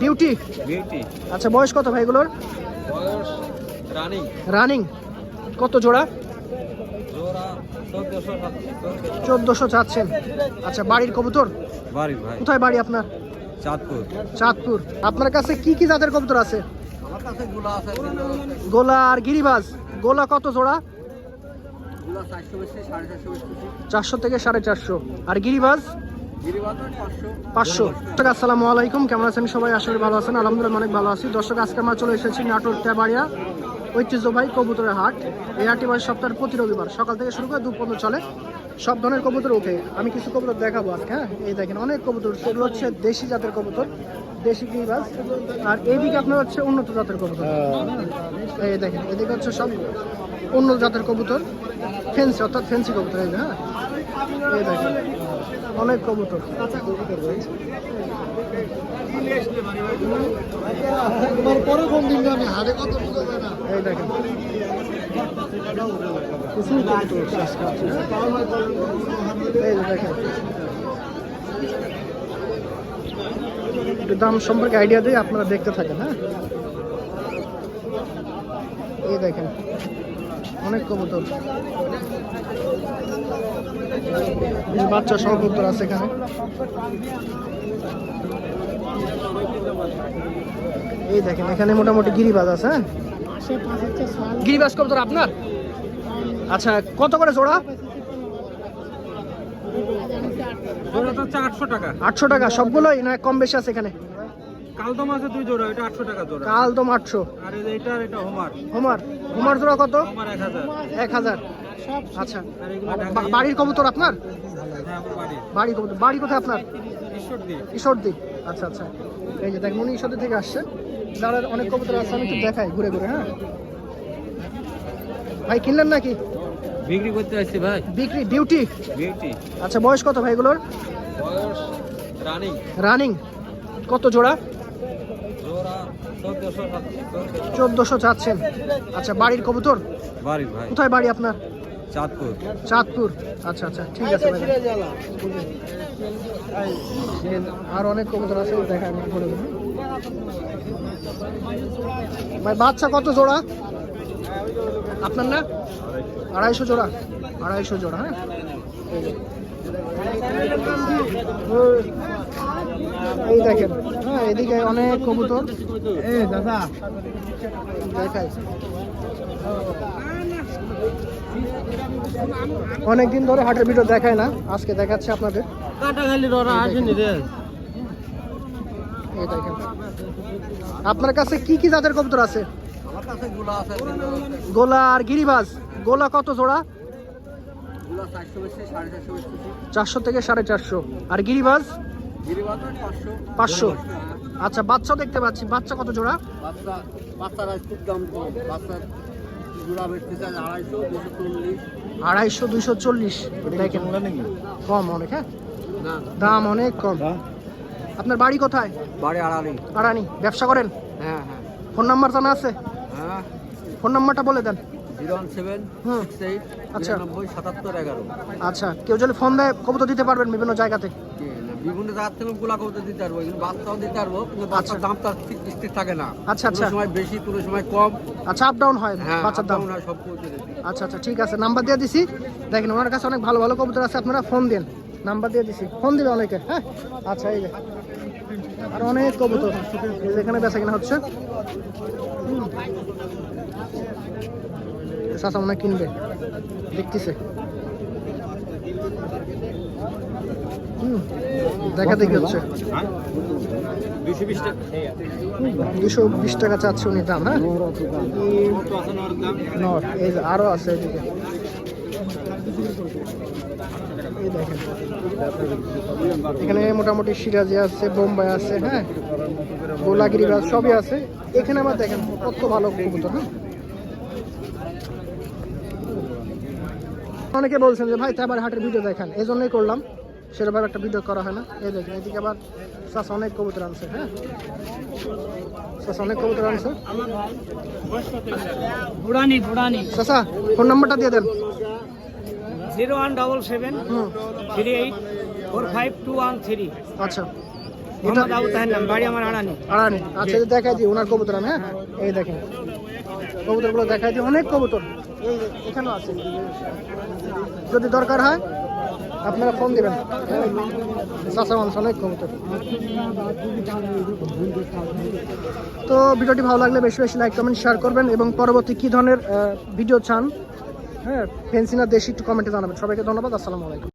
Duty beauty আচ্ছা বয়স কত ভাই এগুলোর? বয়স রানিং রানিং কত জোড়া? চোদ্দশো চাচ্ছেন। আচ্ছা বাড়ির কবুতর? বাড়ি ভাই। কোথায় বাড়ি আপনার? চাঁদপুর। চাঁদপুর। আপনার কাছে কি কি জাতের কবুতর আছে? গুলা আর গিরিবাজ। গোলা কত জোড়া? চারশো থেকে সাড়ে চারশো। আর গিরিবাজ? পাঁচশো। দর্শক আসসালামু আলাইকুম। কেমন আছেন সবাই? আসলে ভালো আছেন। আলহামদুলিল্লাহ, অনেক ভালো আছি। দর্শক, আজকে আমরা চলে এসেছি নাটোর তেবাড়িয়া ঐতিহ্যবাহী কবুতরের হাট। এই হাটটি বাস সপ্তাহের প্রতি রবিবার। সকাল থেকে শুরু করে দুপুর চলে। সব ধরনের কবুতর ওঠে। আমি কিছু কবুতর দেখাবো আজকে হ্যাঁ? এই দেখেন, অনেক কবুতর সেগুলো হচ্ছে দেশি জাতের কবুতর, দেশি গিরিবাজ আর এইদিকে আপনার হচ্ছে উন্নত জাতের কবুতর। এই দেখেন, এদিকে হচ্ছে সব উন্নত জাতের কবুতর। ফেন্সি অর্থাৎ ফেন্সি কবুতর, এই হ্যাঁ? এই দেখেন। অনেক কবুতর। এই দেখেন। কবুতর আজকে আছে, হ্যাঁ? এই দেখেন। দাম সম্পর্কে আইডিয়া দিয়ে আপনারা দেখতে থাকেন হ্যাঁ? এই দেখেন। অনেক কবুতর। বাচ্চা সহ কবুতর আছে এখানে। এই দেখেন এখানে মোটামুটি গিরিবাজ আছে হ্যাঁ? গিরিবাজ কবুতর আপনার? আচ্ছা কত করে জোড়া? আটশো টাকা। সবগুলোই না কম বেশি আছে এখানে? কালদম আছে দুই জোড়া এটা আটশো টাকা জোড়া। কাল তো আটশো। আর এটার এটা হোমার হোমার হোমার জোড়া কত? এক হাজার। এক আচ্ছা। বাড়ির কবুতর আপনার? হ্যাঁ বাড়ি কবুতর। বাড়ি কোথায় আপনার? ঈশ্বর দিয়ে আচ্ছা আচ্ছা। এই যে দেখ উনি ঈশ্বরদী থেকে আসছে। যারা অনেক কবুতর আছে আমি একটু দেখাই ঘুরে ঘুরে হ্যাঁ? ভাই কিনলেন নাকি? বিক্রি করতে আসছি ভাই। বিক্রি ডিউটি? বিউটি। আচ্ছা বয়স কত ভাইগুলোর বয়স রানিং। রানিং। কত জোড়া? চোদ্দশো চাচ্ছেন আচ্ছা বাড়ির কবুতর? বাড়ি ভাই। কোথায় বাড়ি আপনার? চাঁদপুর। চাঁদপুর। আচ্ছা আচ্ছা ঠিক আছে আর অনেক কবুতর আছে দেখা আমি ভাই বাচ্চা কত জোড়া? আপনার না? আড়াইশো জোড়া। আড়াইশো জোড়া হ্যাঁ? এই দেখেন। হ্যাঁ এদিকে অনেক কবুতর। এ দাদা। দেখাই অনেকদিন ধরে হাটের ভিডিও দেখায় না আজকে দেখাচ্ছে আপনাদের। আপনার কাছে কি কি জাতের কবুতর আছে? গুলা আর গিরিবাজ। গোলা কত জোড়া? চারশো থেকে সাড়ে চারশো। আর গিরিবাজ? পাঁচশো। আচ্ছা বাচ্চা দেখতে পাচ্ছি। বাচ্চা কত জোড়া? বাচ্চা বাচ্চারা খুব দাম কম। বাচ্চা জোড়া বেচতে চাই আড়াইশো দুশো চল্লিশ। আড়াইশো কম অনেক হ্যাঁ? না। দাম অনেক কম। আপনার বাড়ি কোথায়? বাড়ি আড়ালি। আড়ানি। ব্যবসা করেন? হ্যাঁ হ্যাঁ। ফোন নাম্বার জানা আছে? হ্যাঁ। ফোন নাম্বারটা বলে দেন। আচ্ছা। আচ্ছা কেউ যদি ফোন দেয় কবুতর দিতে পারবেন বিভিন্ন জায়গা থেকে কি না, বিভিন্ন জায়গা থেকে গুলা করতে দিতে পারব কিন্তু বাচ্চাও দিতে পারব কিন্তু আচ্ছা। বাচ্চার দামটা ঠিক স্থির থাকে না। আচ্ছা, আচ্ছা। সময় বেশি কোনো সময় কম। আচ্ছা আপ ডাউন হয় হ্যাঁ বাচ্চার দাম। হয়, সব আচ্ছা আচ্ছা ঠিক আছে। নাম্বার দিয়ে দিছি। দেখেন ওনার কাছে অনেক ভালো ভালো কবুতর আছে। আপনারা ফোন দিন। নাম্বার দিয়ে দিছি। ফোন দিবে অনেকে হ্যাঁ? আচ্ছা এই যে। আর অনেক কবুতর। এখানে বেচা কিনা হচ্ছে। চাচা মনে কিনবে। দেখতেছে। হুম। দেখা দেখি হচ্ছে। দুশো বিশ টাকা চাচ্ছে উনি দাম হ্যাঁ? আরও আছে এদিকে। এখানে মোটামুটি সিরাজি আছে, বোম্বাই আছে হ্যাঁ? গোলাগিরি সবই আছে। এখানে আবার দেখেন, কত ভালো কবুতর হ্যাঁ? অনেকে বলছেন যে, ভাই তারপর হাটের ভিডিও দেখান। এই জন্যই করলাম। সেরকম একটা ভিডিও করা হয় না। এই দেখেন এদিকে আবার চাষ অনেক কবুতর আনছে হ্যাঁ? চাষ অনেক কবুতর আনছে। বুড়ানি বুড়ানি চাষা ফোন নাম্বারটা দিয়ে দেন। Zero one double seven three eight four five two one three. আচ্ছা। এটা মোহাম্মদ আবু তাহের নাম বাড়ি আমার আড়ানি। আড়ানি। আচ্ছা দেখাই দিই ওনার কবুতর হ্যাঁ? এই দেখেন। কবুতরগুলো দেখাই দিই অনেক কবুতর। এখানেও আছে। যদি দরকার হয় আপনারা ফোন দেবেন। চাষা তো। ভিডিওটি ভালো লাগলে বেশি বেশি লাইক কমেন্ট শেয়ার করবেন এবং পরবর্তী কী ধরনের ভিডিও চান হ্যাঁ ফেন্সিনা দেশি, একটু কমেন্টে জানাবেন। সবাইকে ধন্যবাদ, আসসালামু আলাইকুম।